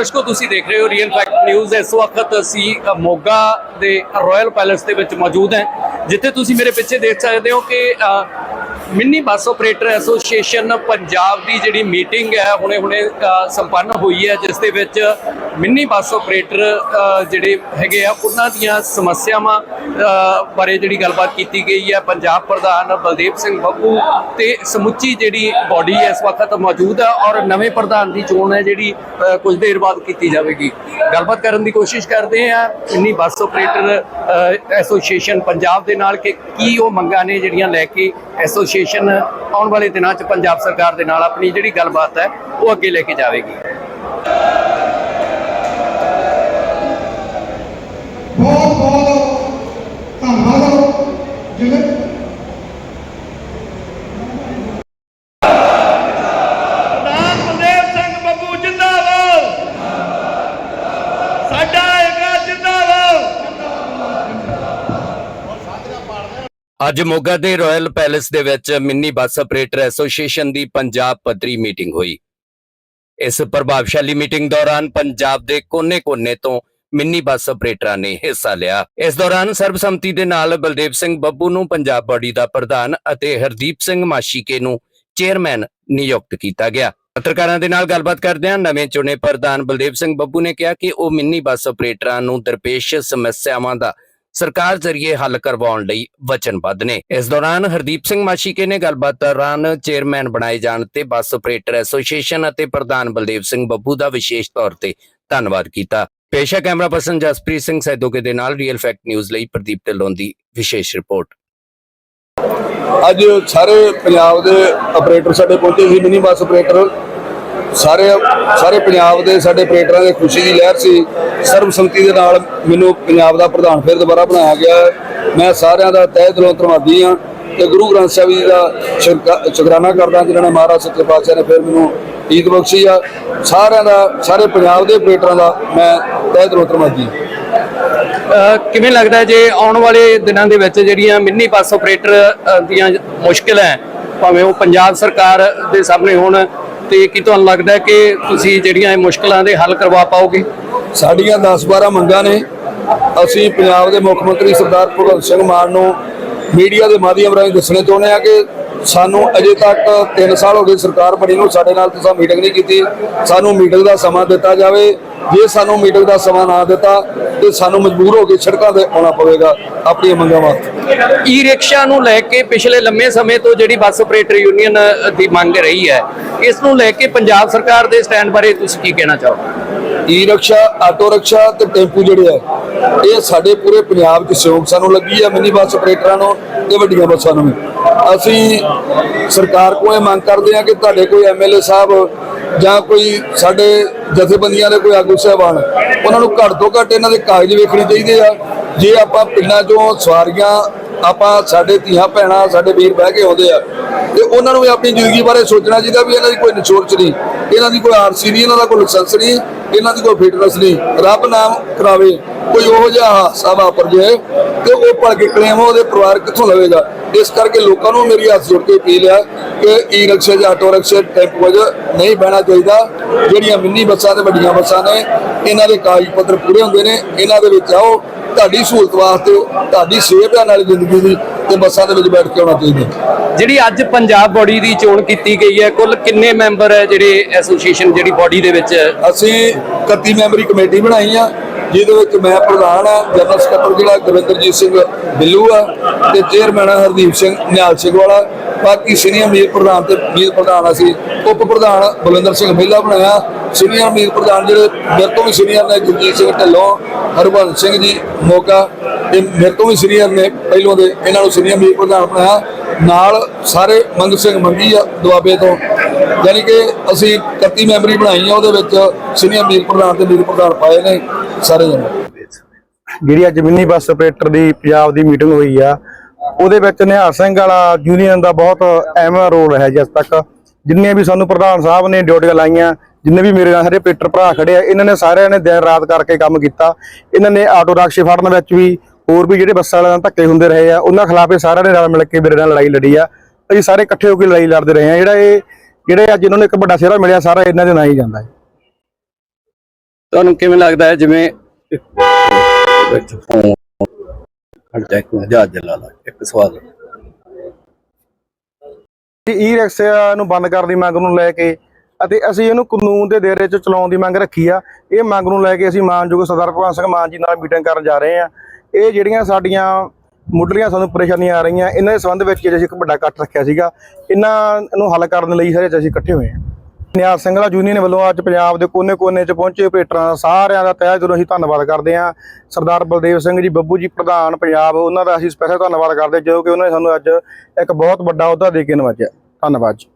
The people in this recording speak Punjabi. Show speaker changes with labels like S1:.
S1: ਦਰਸ਼ਕੋ, ਤੁਸੀਂ ਦੇਖ ਰਹੇ ਹੋ ਰੀਅਲ ਫੈਕਟ ਨਿਊਜ਼ ਇਸ ਵਕਤ ਅਸੀਂ ਮੋਗਾ ਦੇ ਰਾਇਲ ਪੈਲੇਸ ਦੇ ਵਿੱਚ ਮੌਜੂਦ ਹਾਂ। ਜਿੱਥੇ ਤੁਸੀਂ ਮੇਰੇ ਪਿੱਛੇ ਦੇਖ ਸਕਦੇ ਹੋ ਕਿ mini bus operator association Punjab ਦੀ ਜਿਹੜੀ ਮੀਟਿੰਗ ਹੈ, ਹੁਣੇ-ਹੁਣੇ ਸੰਪੰਨ ਹੋਈ ਹੈ, ਜਿਸ ਦੇ ਵਿੱਚ ਮਿੰਨੀ ਬੱਸ ਆਪਰੇਟਰ ਜਿਹੜੇ ਹੈਗੇ ਆ, ਉਹਨਾਂ ਦੀਆਂ ਸਮੱਸਿਆਵਾਂ ਬਾਰੇ ਜਿਹੜੀ ਗੱਲਬਾਤ ਕੀਤੀ ਗਈ ਹੈ। ਪੰਜਾਬ ਪ੍ਰਧਾਨ ਬਲਦੇਵ ਸਿੰਘ ਬੱਬੂ ਤੇ ਸਮੁੱਚੀ ਜਿਹੜੀ ਬਾਡੀ ਇਸ ਵਕਤ ਮੌਜੂਦ ਹੈ ਔਰ ਨਵੇਂ ਪ੍ਰਧਾਨ ਦੀ ਚੋਣ ਹੈ, ਜਿਹੜੀ ਕੁਝ ਦੇਰ ਬਾਅਦ ਕੀਤੀ ਜਾਵੇਗੀ। ਗੱਲਬਾਤ ਕਰਨ ਦੀ ਕੋਸ਼ਿਸ਼ ਕਰਦੇ ਆ mini bus operator association Punjab ਦੇ ਨਾਲ ਕਿ ਕੀ ਉਹ ਮੰਗਾਂ ਨੇ ਜਿਹੜੀਆਂ ਲੈ ਕੇ ਐਸੋਸੀਏਸ਼ਨ ਆਉਣ ਵਾਲੇ ਦਿਨਾਂ 'ਚ ਪੰਜਾਬ ਸਰਕਾਰ ਦੇ ਨਾਲ ਆਪਣੀ ਜਿਹੜੀ ਗੱਲਬਾਤ ਹੈ, ਉਹ ਅੱਗੇ ਲੈ ਕੇ ਜਾਵੇਗੀ
S2: ਬਹੁਤ ਬਹੁਤ ਧੰਨਵਾਦ ਜਿਹੜੇ
S3: ਸਰਦਾਰ ਬਲਦੇਵ ਸਿੰਘ ਬੱਬੂ ਜਿੰਦਾਬਾਦ ਸਾਡਾ ਏਕਾ ਜਿੰਦਾਬਾਦ
S1: ਅੱਜ ਮੋਗਾ ਦੇ ਰਾਇਲ ਪੈਲੇਸ ਦੇ ਵਿੱਚ ਮਿੰਨੀ ਬੱਸ ਆਪਰੇਟਰ ਐਸੋਸੀਏਸ਼ਨ ਦੀ ਪੰਜਾਬ ਪੱਧਰੀ ਮੀਟਿੰਗ ਹੋਈ। ਇਸ ਪ੍ਰਭਾਵਸ਼ਾਲੀ ਮੀਟਿੰਗ ਦੌਰਾਨ ਪੰਜਾਬ ਦੇ ਕੋਨੇ-ਕੋਨੇ ਤੋਂ ਮਿੰਨੀ ਬੱਸ ਆਪਰੇਟਰਾਂ ਨੇ ਹਿੱਸਾ ਲਿਆ। ਇਸ ਦੌਰਾਨ ਸਰਬਸੰਮਤੀ ਦੇ ਨਾਲ ਬਲਦੇਵ ਸਿੰਘ ਬੱਬੂ ਨੂੰ ਪੰਜਾਬ ਬਾਡੀ ਦਾ ਪ੍ਰਧਾਨ ਅਤੇ ਹਰਦੀਪ ਸਿੰਘ ਮਾਸ਼ੀਕੇ ਨੂੰ ਚੇਅਰਮੈਨ ਨਿਯੁਕਤ ਕੀਤਾ ਗਿਆ। ਪੱਤਰਕਾਰਾਂ ਦੇ ਨਾਲ ਗੱਲਬਾਤ ਕਰਦਿਆਂ ਨਵੇਂ ਚੁਣੇ ਪ੍ਰਧਾਨ ਬਲਦੇਵ ਸਿੰਘ ਬੱਬੂ ਨੇ ਕਿਹਾ ਕਿ ਉਹ ਮਿੰਨੀ ਬੱਸ ਆਪਰੇਟਰਾਂ ਨੂੰ ਦਰਪੇਸ਼ ਸਮੱਸਿਆਵਾਂ ਦਾ ਸਰਕਾਰ ਜ਼ਰੀਏ ਹੱਲ ਕਰਵਾਉਣ ਲਈ ਵਚਨਬੱਧ ਨੇ। ਇਸ ਦੌਰਾਨ ਹਰਦੀਪ ਸਿੰਘ ਮਾਸ਼ੀਕੇ ਨੇ ਗੱਲਬਾਤ ਦੌਰਾਨ ਚੇਅਰਮੈਨ ਬਣਾਏ ਜਾਣ ਤੇ ਬੱਸ ਆਪਰੇਟਰ ਐਸੋਸੀਏਸ਼ਨ ਅਤੇ ਪ੍ਰਧਾਨ ਬਲਦੇਵ ਸਿੰਘ ਬੱਬੂ ਦਾ ਵਿਸ਼ੇਸ਼ ਤੌਰ ਤੇ ਧੰਨਵਾਦ ਕੀਤਾ। ਪੇਸ਼ਾ ਕੈਮਰਾ ਪਰਸਨ ਜਸਪ੍ਰੀਤ ਸਿੰਘ ਸੈਦੋਕੇ ਦੇ ਨਾਲ ਰੀਅਲ ਫੈਕਟ ਨਿਊਜ਼ ਲਈ ਪ੍ਰਦੀਪ ਢਿੱਲੋਂ ਦੀ ਵਿਸ਼ੇਸ਼ ਰਿਪੋਰਟ।
S4: ਅੱਜ ਸਾਰੇ ਪੰਜਾਬ ਦੇ ਆਪਰੇਟਰ ਸਾਡੇ ਪਹੁੰਚੇ ਸੀ, ਮਿਨੀ ਬੱਸ ਆਪਰੇਟਰ। ਸਾਰੇ ਸਾਰੇ ਪੰਜਾਬ ਦੇ ਸਾਡੇ ਆਪਰੇਟਰਾਂ ਦੇ ਖੁਸ਼ੀ ਦੀ ਲਹਿਰ ਸੀ। ਸਰਬਸੰਮਤੀ ਦੇ ਨਾਲ ਮੈਨੂੰ ਪੰਜਾਬ ਦਾ ਪ੍ਰਧਾਨ ਫਿਰ ਦੁਬਾਰਾ ਬਣਾਇਆ ਗਿਆ ਹੈ। ਮੈਂ ਸਾਰਿਆਂ ਦਾ ਤਹਿ ਦਿਲੋਂ ਧੰਨਵਾਦੀ ਹਾਂ ਤੇ ਗੁਰੂ ਗ੍ਰੰਥ ਸਾਹਿਬ ਜੀ ਦਾ ਸ਼ੁਕਰਾ- ਸ਼ੁਕਰਾਨਾ ਕਰਦਾ ਜਿਨ੍ਹਾਂ ਨੇ ਮਹਾਰਾਜ ਸੱਚੇ ਪਾਤਸ਼ਾਹ ਨੇ ਫਿਰ ਮੈਨੂੰ ਈਦ ਬਖਸ਼ੀ ਆ। ਸਾਰਿਆਂ ਦਾ ਸਾਰੇ ਪੰਜਾਬ ਦੇ ਆਪਰੇਟਰਾਂ ਦਾ ਮੈਂ ਤਹਿ ਦਿਲੋਂ ਧੰਨਵਾਦੀ ਹਾਂ।
S1: ਕਿਵੇਂ ਲੱਗਦਾ ਜੇ ਆਉਣ ਵਾਲੇ ਦਿਨਾਂ ਦੇ ਵਿੱਚ ਜਿਹੜੀਆਂ ਮਿੰਨੀ ਬੱਸ ਆਪਰੇਟਰ ਦੀਆਂ ਮੁਸ਼ਕਲਾਂ ਹੈ, ਭਾਵੇਂ ਉਹ ਪੰਜਾਬ ਸਰਕਾਰ ਦੇ ਸਾਹਮਣੇ ਹੋਣ ਤੇ ਕੀ ਤੁਹਾਨੂੰ ਲੱਗਦਾ ਕਿ ਤੁਸੀਂ ਜਿਹੜੀਆਂ ਇਹ ਮੁਸ਼ਕਲਾਂ ਦੇ ਹੱਲ ਕਰਵਾ ਪਾਓਗੇ?
S4: ਸਾਡੀਆਂ 10-12 ਮੰਗਾਂ ਨੇ। ਅਸੀਂ ਪੰਜਾਬ ਦੇ ਮੁੱਖ ਮੰਤਰੀ ਸਰਦਾਰ ਭਗਵੰਤ ਸਿੰਘ ਮਾਨ ਨੂੰ ਮੀਡੀਆ ਦੇ ਮਾਧਿਅਮ ਰਾਹੀਂ ਦੱਸਣਾ ਚਾਹੁੰਦੇ ਆ ਕਿ ਸਾਨੂੰ ਅਜੇ ਤੱਕ 3 ਸਾਲ ਹੋ ਗਏ ਸਰਕਾਰ ਬਣੀ ਨੂੰ, ਸਾਡੇ ਨਾਲ ਤੁਸੀਂ ਮੀਟਿੰਗ ਨਹੀਂ ਕੀਤੀ। ਸਾਨੂੰ ਮੀਟਿੰਗ ਦਾ ਸਮਾਂ ਦਿੱਤਾ ਜਾਵੇ। ਜੇ ਸਾਨੂੰ ਮੀਟਿੰਗ ਦਾ ਸਮਾਂ ਨਾ ਦਿੱਤਾ ਤੇ ਸਾਨੂੰ ਮਜਬੂਰ ਹੋ ਕੇ ਸੜਕਾਂ ਤੇ ਆਉਣਾ ਪਵੇਗਾ ਆਪਣੀਆਂ ਮੰਗਾਂ ਵਾਸਤੇ।
S1: ਈ ਰਿਕਸ਼ਾ ਨੂੰ ਲੈ ਕੇ ਪਿਛਲੇ ਲੰਮੇ ਸਮੇਂ ਤੋਂ ਜਿਹੜੀ ਬੱਸ ਆਪਰੇਟਰ ਯੂਨੀਅਨ ਦੀ ਮੰਗ ਰਹੀ ਹੈ ਇਸ ਨੂੰ ਲੈ ਕੇ ਪੰਜਾਬ ਸਰਕਾਰ ਦੇ ਸਟੈਂਡ ਬਾਰੇ ਤੁਸੀਂ ਕੀ ਕਹਿਣਾ ਚਾਹੋਗੇ?
S4: ਈ ਰਿਕਸ਼ਾ ਆਟੋ ਰਿਕਸ਼ਾ ਤੇ ਟੈਂਪੂ ਜਿਹੜੇ ਆ ਇਹ ਸਾਡੇ ਪੂਰੇ ਪੰਜਾਬ 'ਚ ਸਹਿਯੋਗ ਸਾਨੂੰ ਲੱਗੀ ਆ ਮਿਨੀ ਬੱਸ ਆਪਰੇਟਰਾਂ ਨੂੰ ਤੇ ਵੱਡੀਆਂ ਬੱਸਾਂ ਨੂੰ ਅਸੀਂ ਸਰਕਾਰ ਕੋਲ ਇਹ ਮੰਗ ਕਰਦੇ ਆ ਕਿ ਤੁਹਾਡੇ ਕੋਈ ਐਮਐਲਏ ਸਾਹਿਬ ਜਾਂ ਕੋਈ ਸਾਡੇ ਜਥੇਬੰਦੀਆਂ ਦੇ ਕੋਈ ਆਗੂ ਸਾਹਿਬਾਨ, ਉਹਨਾਂ ਨੂੰ ਘੱਟ ਤੋਂ ਘੱਟ ਇਹਨਾਂ ਦੇ ਕਾਗਜ਼ ਵੇਖਣੇ ਚਾਹੀਦੇ ਆ। ਜੇ ਆਪਾਂ ਪਿੰਡਾਂ 'ਚੋਂ ਸਵਾਰੀਆਂ, ਆਪਾਂ ਸਾਡੇ ਧੀਆਂ ਭੈਣਾਂ, ਸਾਡੇ ਵੀਰ ਬਹਿ ਕੇ ਆਉਂਦੇ ਆ, ਤੇ ਉਹਨਾਂ ਨੂੰ ਵੀ ਆਪਣੀ ਜ਼ਿੰਦਗੀ ਬਾਰੇ ਸੋਚਣਾ ਚਾਹੀਦਾ ਵੀ ਇਹਨਾਂ ਦੀ ਕੋਈ ਨਿਚੋੜ ਨਹੀਂ, ਇਹਨਾਂ ਦੀ ਕੋਈ ਆਰਸੀ ਨਹੀਂ, ਇਹਨਾਂ ਦਾ ਕੋਈ ਲਾਇਸੈਂਸ ਨਹੀਂ, ਇਹਨਾਂ ਦੀ ਕੋਈ ਫਿਟਨੈਸ ਨਹੀਂ। ਰੱਬ ਨਾਮ ਕਰਾਵੇ, ਕੋਈ ਉਹ ਜਿਹਾ ਹਾਦਸਾ ਵਾਪਰ ਜਾਏ ਤੇ ਉਹ ਭੜ ਕੇ ਕਲੇਮ ਉਹਦੇ ਪਰਿਵਾਰ ਕਿੱਥੋਂ ਲਵੇਗਾ? ਇਸ ਕਰਕੇ ਲੋਕਾਂ ਨੂੰ ਮੇਰੀ ਹੱਥ ਜੋੜ ਕੇ ਅਪੀਲ ਆ ਕਿ ਈ ਰਿਕਸ਼ੇ ਜਾਂ ਆਟੋ ਰਿਕਸ਼ੇ ਟੈਂਪੂ 'ਚ ਨਹੀਂ ਬਹਿਣਾ ਚਾਹੀਦਾ। ਜਿਹੜੀਆਂ ਮਿੰਨੀ ਬੱਸਾਂ ਤੇ ਵੱਡੀਆਂ ਬੱਸਾਂ ਨੇ ਇਹਨਾਂ ਦੇ ਕਾਗਜ਼ ਪੱਤਰ ਪੂਰੇ ਹੁੰਦੇ ਨੇ। ਇਹਨਾਂ ਦੇ ਵਿੱਚ ਆਓ ਤੁਹਾਡੀ ਸਹੂਲਤ ਵਾਸਤੇ ਤੁਹਾਡੀ ਸੇਧ ਆ ਨਾਲ ਜ਼ਿੰਦਗੀ ਦੀ ਤੇ ਬੱਸਾਂ ਦੇ ਵਿੱਚ ਬੈਠ ਕੇ ਆਉਣਾ ਚਾਹੀਦਾ।
S1: ਜਿਹੜੀ ਅੱਜ ਪੰਜਾਬ ਬਾਡੀ ਦੀ ਚੋਣ ਕੀਤੀ ਗਈ ਹੈ ਕੁੱਲ ਕਿੰਨੇ ਮੈਂਬਰ ਹੈ ਜਿਹੜੇ ਐਸੋਸੀਏਸ਼ਨ ਜਿਹੜੀ ਬਾਡੀ ਦੇ ਵਿੱਚ?
S4: ਅਸੀਂ 31 ਮੈਂਬਰੀ ਕਮੇਟੀ ਬਣਾਈ ਆ। ਜਿਹਦੇ ਵਿੱਚ ਮੈਂ ਪ੍ਰਧਾਨ ਆ ਜਨਰਲ ਸਕੱਤਰ ਜਿਹੜਾ ਗੁਰਵਿੰਦਰਜੀਤ ਸਿੰਘ ਬਿੱਲੂ ਆ ਤੇ ਚੇਅਰਮੈਨ ਆ ਹਰਦੀਪ ਸਿੰਘ, ਨਿਹਾਲ ਸਿੰਘ ਵਾਲਾ। ਬਾਕੀ ਸੀਨੀਅਰ ਮੀਰ ਪ੍ਰਧਾਨ ਤੇ ਮੀਰ ਪ੍ਰਧਾਨ ਅਸੀਂ। ਉਪ ਪ੍ਰਧਾਨ ਬਲਵਿੰਦਰ ਸਿੰਘ ਮਹਿਲਾ ਬਣਾਇਆ। ਸੀਨੀਅਰ ਮੀਰ ਪ੍ਰਧਾਨ ਜਿਹੜੇ ਮੇਰੇ ਤੋਂ ਵੀ ਸੀਨੀਅਰ ਨੇ, ਗੁਰਜੀਤ ਸਿੰਘ ਢੱਲੋਂ, ਹਰਬੰਸ ਸਿੰਘ ਜੀ, ਮੋਗਾ। ਇਹ ਮੇਰੇ ਤੋਂ ਵੀ ਸੀਨੀਅਰ ਨੇ, ਪਹਿਲੋਂ ਦੇ ਇਹਨਾਂ ਨੂੰ ਸੀਨੀਅਰ ਮੀਰ ਪ੍ਰਧਾਨ ਬਣਾਇਆ। ਨਾਲ ਸਾਰੇ ਮੰਗ ਸਿੰਘ ਮੰਗੀ ਆ ਦੁਆਬੇ ਤੋਂ। ਯਾਨੀ ਕਿ ਅਸੀਂ 31 ਮੈਂਬਰੀ ਬਣਾਈ ਆ, ਉਹਦੇ ਵਿੱਚ ਸੀਨੀਅਰ ਮੀਰ ਪ੍ਰਧਾਨ ਤੇ ਮੀਰ ਪ੍ਰਧਾਨ ਪਾਏ ਨੇ। ਸਾਰੇ ਜਣੇ।
S5: ਜਿਹੜੀ ਅੱਜ ਮਿੰਨੀ ਬੱਸ ਆਪਰੇਟਰ ਦੀ ਪੰਜਾਬ ਦੀ ਮੀਟਿੰਗ ਹੋਈ ਆ, ਉਹਦੇ ਵਿੱਚ ਨਿਹਾਰ ਸਿੰਘ ਵਾਲਾ ਯੂਨੀਅਨ ਦਾ ਬਹੁਤ ਅਹਿਮ ਰੋਲ ਹੈ ਜਿਸ ਤੱਕ। ਜਿੰਨੇ ਵੀ ਸਾਨੂੰ ਪ੍ਰਧਾਨ ਸਾਹਿਬ ਨੇ ਡਿਊਟੀਆਂ ਲਾਈਆਂ, ਜਿੰਨੇ ਵੀ ਮੇਰੇ ਨਾਲ ਸਾਡੇ ਪੇਟਰ ਭਰਾ ਖੜੇ ਆ, ਇਹਨਾਂ ਨੇ ਸਾਰਿਆਂ ਨੇ ਦਿਨ ਰਾਤ ਕਰਕੇ ਕੰਮ ਕੀਤਾ। ਇਹਨਾਂ ਨੇ ਆਟੋ ਰਾਕਸ਼ੇ ਫੜਨ ਵਿੱਚ ਵੀ ਹੋਰ ਵੀ ਜਿਹੜੇ ਬੱਸਾਂ ਵਾਲਿਆਂ ਨਾਲ ਧੱਕੇ ਹੁੰਦੇ ਰਹੇ ਆ, ਉਹਨਾਂ ਖਿਲਾਫ ਇਹ ਸਾਰਿਆਂ ਨੇ ਰਲ ਮਿਲ ਕੇ ਮੇਰੇ ਨਾਲ ਲੜਾਈ ਲੜੀ ਆ। ਅਸੀਂ ਸਾਰੇ ਇਕੱਠੇ ਹੋ ਕੇ ਲੜਾਈ ਲੜਦੇ ਰਹੇ ਆ, ਜਿਹੜਾ ਇਹ, ਜਿਹੜੇ ਅੱਜ ਇਹਨਾਂ ਨੂੰ ਇੱਕ ਵੱਡਾ ਸਿਹਰਾ ਮਿਲਿਆ, ਸਾਰਾ ਇਹਨਾਂ ਦੇ ਨਾਲ ਹੀ ਜਾਂਦਾ ਹੈ।
S1: ਤੁਹਾਨੂੰ ਕਿਵੇਂ ਲੱਗਦਾ ਹੈ? ਜਿਵੇਂ ਵਿੱਚ ਫੋਨ ਹਟ ਜਾ ਜਹਾਜ਼ ਲਾ ਇੱਕ ਸਵਾਲ।
S5: ਈ ਰਿਕਸ਼ਾ ਨੂੰ ਬੰਦ ਕਰਨ ਦੀ ਮੰਗ ਨੂੰ ਲੈ ਕੇ ਅਤੇ ਅਸੀਂ ਇਹਨੂੰ ਕਾਨੂੰਨ ਦੇ ਦਾਇਰੇ 'ਚ ਚਲਾਉਣ ਦੀ ਮੰਗ ਰੱਖੀ ਆ। ਇਹ ਮੰਗ ਨੂੰ ਲੈ ਕੇ ਅਸੀਂ ਮਾਨਯੋਗ ਸਰਦਾਰ ਭਗਵੰਤ ਸਿੰਘ ਮਾਨ ਜੀ ਨਾਲ ਮੀਟਿੰਗ ਕਰਨ ਜਾ ਰਹੇ ਆ। ਇਹ ਜਿਹੜੀਆਂ ਸਾਡੀਆਂ ਮੁੱਢਲੀਆਂ ਸਾਨੂੰ ਪਰੇਸ਼ਾਨੀਆਂ ਆ ਰਹੀਆਂ, ਇਹਨਾਂ ਦੇ ਸੰਬੰਧ ਵਿੱਚ ਅੱਜ ਅਸੀਂ ਇੱਕ ਵੱਡਾ ਇਕੱਠ ਰੱਖਿਆ ਸੀਗਾ। ਇਹਨਾਂ ਨੂੰ ਹੱਲ ਕਰਨ ਲਈ ਸਾਰੇ ਅਸੀਂ ਇਕੱਠੇ ਹੋਏ ਆ। ਨਿਆਰ ਸਿੰਘਲਾ ਯੂਨੀਅਨ ਵੱਲੋਂ ਅੱਜ ਪੰਜਾਬ ਦੇ ਕੋਨੇ-ਕੋਨੇ 'ਚ ਪਹੁੰਚੇ ਆਪਰੇਟਰਾਂ ਦਾ ਸਾਰਿਆਂ ਦਾ ਤਹਿ ਦਿਲੋਂ ਅਸੀਂ ਧੰਨਵਾਦ ਕਰਦੇ ਹਾਂ। ਸਰਦਾਰ ਬਲਦੇਵ ਸਿੰਘ ਜੀ, ਬੱਬੂ ਜੀ ਪ੍ਰਧਾਨ ਪੰਜਾਬ, ਉਹਨਾਂ ਦਾ ਅਸੀਂ ਸਪੈਸ਼ਲ ਧੰਨਵਾਦ ਕਰਦੇ ਜੋ ਕਿ ਉਹਨਾਂ ਨੇ ਸਾਨੂੰ ਅੱਜ ਇੱਕ ਬਹੁਤ ਵੱਡਾ ਅਹੁਦਾ ਦੇ ਕੇ ਨਵਾਜਿਆ। ਧੰਨਵਾਦ ਜੀ।